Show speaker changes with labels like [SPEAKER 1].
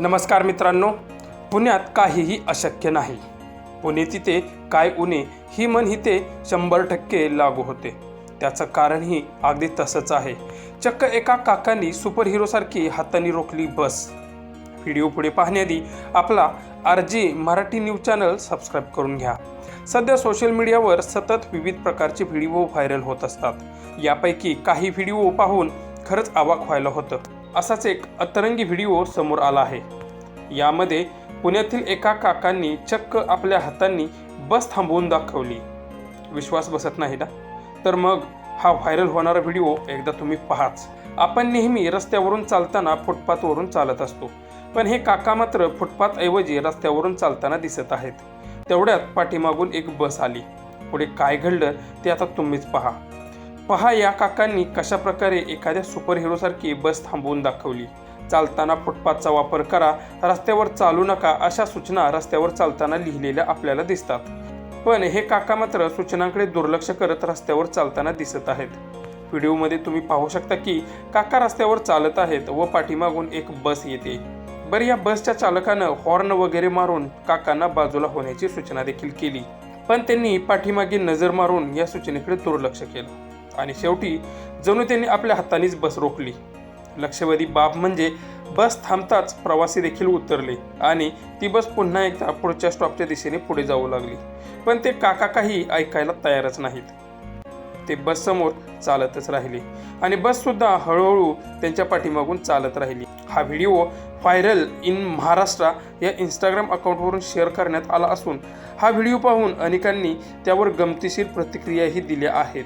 [SPEAKER 1] नमस्कार मित्रांनो पुण्यात काहीही अशक्य नाही. पुणे तिथे काय उणे ही मन इथे शंभर टक्के लागू होते. त्याचं कारणही अगदी तसंच आहे. चक्क एका काकांनी सुपर हिरोसारखी हाताने रोखली बस. व्हिडिओ पुढे पाहण्याआधी आपला R G Marathi news channel subscribe करून घ्या. सध्या सोशल मीडियावर सतत विविध प्रकारचे व्हिडिओ व्हायरल होत असतात. यापैकी काही व्हिडिओ पाहून खरंच अवाक व्हायला होतं. असाच एक अतरंगी व्हिडिओ समोर आला आहे. यामध्ये पुण्यातील एका काकांनी चक्क आपल्या हातांनी बस थांबवून दाखवली. विश्वास बसत नाही ना? तर मग हा व्हायरल होणारा व्हिडिओ एकदा तुम्ही पहाच. आपण नेहमी रस्त्यावरून चालताना फुटपाथवरून चालत असतो. पण हे काका मात्र फुटपाथऐवजी रस्त्यावरून चालताना दिसत आहेत. तेवढ्यात पाठीमागून एक बस आली. पुढे काय घडलं ते आता तुम्हीच पहा. पहा या काकांनी कशा प्रकारे एखाद्या सुपरहिरोसारखी बस थांबवून दाखवली. चालताना फुटपाथचा वापर करा रस्त्यावर चालू नका अशा सूचना रस्त्यावर चालताना लिहिलेल्या आपल्याला दिसतात. पण हे काका मात्र सूचनांकडे दुर्लक्ष करत रस्त्यावर चालताना दिसत आहेत. व्हिडिओमध्ये तुम्ही पाहू शकता की काका रस्त्यावर चालत आहेत व पाठीमागून एक बस येते. बरं या बसच्या चालकानं हॉर्न वगैरे मारून काकांना बाजूला होण्याची सूचना देखील केली. पण त्यांनी पाठीमागे नजर मारून या सूचनेकडे दुर्लक्ष केलं. आणि शेवटी जणू त्यांनी आपल्या हातानेच बस रोखली. लक्षवेधी बाब म्हणजे बस थांबताच प्रवासी देखील उतरले आणि ती बस पुन्हा एकदा पुढच्या स्टॉपच्या दिशेने पुढे जाऊ लागली. पण ते काका काही ऐकायला तयारच नाहीत. ते बस समोर चालतच राहिले आणि बस सुद्धा हळूहळू त्यांच्या पाठीमागून चालत राहिली. हा व्हिडिओ व्हायरल इन महाराष्ट्र या इंस्टाग्राम अकाउंटवरून शेअर करण्यात आला असून हा व्हिडिओ पाहून अनेकांनी त्यावर गमतीशीर प्रतिक्रियाही दिल्या आहेत.